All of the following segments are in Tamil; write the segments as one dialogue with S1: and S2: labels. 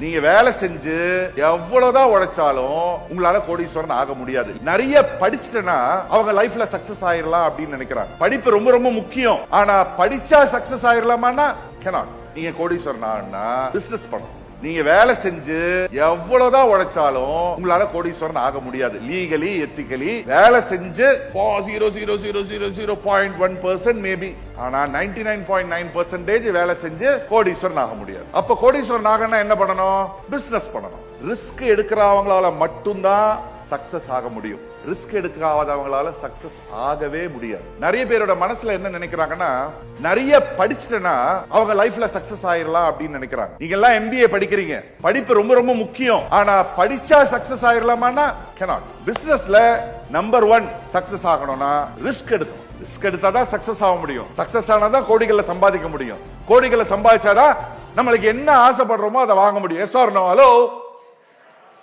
S1: நீங்க வேலை செஞ்சு எவ்வளவுதான் உழைச்சாலும் உங்களால கோடீஸ்வரன் ஆக முடியாது. நிறைய படிச்சுட்டேன்னா அவங்க லைஃப்ல சக்சஸ் ஆயிரலாம் அப்படின்னு நினைக்கிறாங்க. படிப்பு ரொம்ப ரொம்ப முக்கியம். ஆனா படிச்சா சக்சஸ் ஆயிரலாமான்னா cannot. நீங்க கோடீஸ்வரன் ஆகணும்னா பிசினஸ் பண்ணணும். நீங்க வேலை செஞ்சு எவ்வளவுதான் உழைச்சாலும் உங்களால கோடீஸ்வரன் ஆக முடியாது. லீகலி எத்திக்கலி வேலை செஞ்சு zero zero zero zero zero point one percent maybe ஆனா ninety nine point nine percentage வேலை செஞ்சு கோடீஸ்வரன் ஆக முடியாது. அப்ப கோடீஸ்வரன் ஆகணும்னா என்ன பண்ணணும்? பிசினஸ் பண்ணணும். ரிஸ்க் எடுக்கிறவங்களால மட்டும்தான் சக்சஸ் ஆக முடியும். ரிஸ்க் எடுக்காதவங்களால சக்சஸ் ஆகவே முடியாது. நிறைய பேரோட மனசுல என்ன நினைக்கிறாங்கன்னா நிறைய படிச்சுட்டேன்னா அவங்க லைஃப்ல சக்சஸ் ஆயிரலாம் அப்படின்னு நினைக்கிறாங்க. நீங்க எல்லாம் எம்பிஏ படிக்கிறீங்க. படிப்பு ரொம்ப ரொம்ப முக்கியம். ஆனா படிச்சா சக்சஸ் ஆயிரலாமான்னா கெனாட் பிசினஸ்ல நம்பர் ஒன் சக்சஸ் ஆகணும்னா ரிஸ்க் எடுக்கணும். ரிஸ்க் எடுத்தாதான் சக்சஸ் ஆக முடியும். சக்சஸ் ஆனாதான் கோடிகளை சம்பாதிக்க முடியும். கோடிகளை சம்பாதிச்சாதான் நம்மளுக்கு என்ன ஆசைப்படுறோமோ அதை வாங்க முடியும். Yes or no hello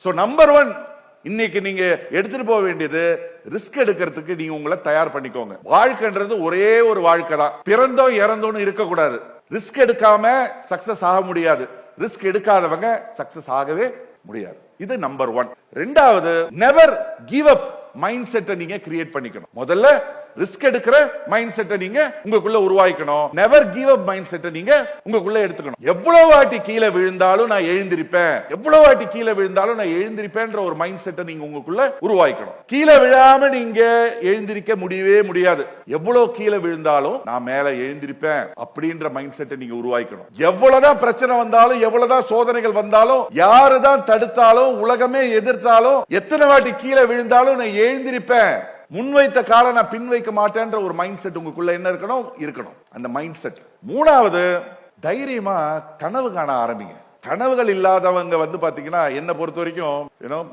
S1: so number one இன்னைக்கு நீங்க எடுத்துட்டு போக வேண்டியது ரிஸ்க் எடுக்கிறதுக்கு நீங்க உங்களை தயார் பண்ணிக்கோங்க. வாழ்க்கைன்றது ஒரே ஒரு வாழ்க்கை தான். பிறந்தோம் இறந்தோன்னு இருக்கக்கூடாது. ரிஸ்க் எடுக்காம சக்சஸ் ஆக முடியாது. ரிஸ்க் எடுக்காதவங்க சக்சஸ் ஆகவே முடியாது. இது நம்பர் ஒன் ரெண்டாவது நெவர் கிவ் அப் மைண்ட் செட்டை நீங்க கிரியேட் பண்ணிக்கணும். முதல்ல ரிஸ்க் எடுக்கிற மைண்ட் செட்டை நீங்க உங்களுக்குள்ள உருவாக்கணும் நெவர் கிவ் அப் மைண்ட் செட்டை நீங்க உங்களுக்குள்ள எடுத்துக்கணும். எவ்வளவு வாட்டி கீழே விழுந்தாலும் நான் எழுந்திருப்பேன். எவ்வளவு வாட்டி கீழே விழுந்தாலும் நான் எழுந்திருப்பேன்ற ஒரு மைண்ட் செட்டை நீங்க உங்களுக்குள்ள உருவாக்கணும் கீழே விழாம நீங்க எழுந்திருக்க முடியவே முடியாது. எவ்வளவு கீழே விழுந்தாலும் நான் மேல எழுந்திருப்பேன் அப்படின்ற மைண்ட் செட்டை நீங்க உருவாக்கணும் எவ்வளவுதான் பிரச்சனை வந்தாலும் எவ்வளவுதான் சோதனைகள் வந்தாலும் யாருதான் தடுத்தாலும் உலகமே எதிர்த்தாலும் எத்தனை வாட்டி கீழே விழுந்தாலும் நான் எழுந்திருப்பேன். முன்வைத்த காலை நான் பின் வைக்க மாட்டேன்ற ஒரு மைண்ட் செட் உங்களுக்குள்ள என்ன இருக்கணும்? இருக்கணும். அந்த மைண்ட் செட் மூணாவது தைரியமா கனவு காண ஆரம்பிங்க. கனவுகள் இல்லாதவங்க வந்து பாத்தீங்கன்னா என்ன பொறுத்த வரைக்கும் ஏன்னோ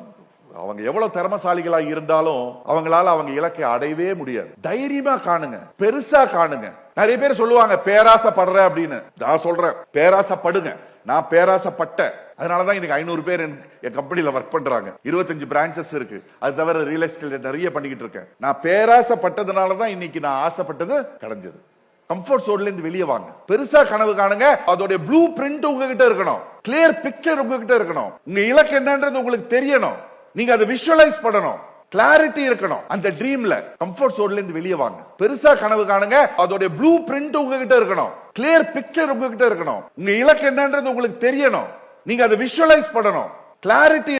S1: அவங்க எவ்வளவு திறமசாலிகளா இருந்தாலும் அவங்களால அவங்க இலக்கை அடையவே முடியாது. தைரியமா காணுங்க. பெருசா காணுங்க. நிறைய பேர் சொல்லுவாங்க பேராசைப்படுற அப்படின்னு. நான் சொல்றேன் பேராசைப்படுங்க. நான் பேராசைப்பட்டேன் அதனாலதான் இன்னைக்கு ஐநூறு பேர் என் என் ஒர்க் பண்றாங்க. இருபத்தஞ்சு பிரான்ச்சஸ் இருக்கு. அது தவிர ரியல் எஸ்டேட் நிறைய பண்ணிக்கிட்டு இருக்கேன். நான் பேராசப்பட்டதுனால தான் இன்னைக்கு நான் ஆசைப்பட்டது கிடைஞ்சது கம்ஃபர்ட் சோன்ல இருந்து வெளியே வாங்க. பெருசா கனவு காணுங்க. அதோட ப்ளூ பிரிண்ட் உங்ககிட்ட இருக்கணும். கிளியர் பிக்சர் உங்ககிட்ட இருக்கணும். உங்க இலக்கு என்னன்றது உங்களுக்கு தெரியணும். நீங்க அதை விஷுவலைஸ் பண்ணணும். கிளாரிட்டி இருக்கணும். அந்த ட்ரீம்ல கம்ஃபர்ட் சோன்ல இருந்து வெளியே வாங்க. பெருசா கனவு காணுங்க. அதோட ப்ளூ பிரிண்ட் உங்ககிட்ட இருக்கணும். கிளியர் பிக்சர் உங்ககிட்ட இருக்கணும். உங்க இலக்கு என்னன்றது உங்களுக்கு தெரியணும். நீங்க அதை விஷுவலைஸ் பண்ணணும். கிளாரிட்டி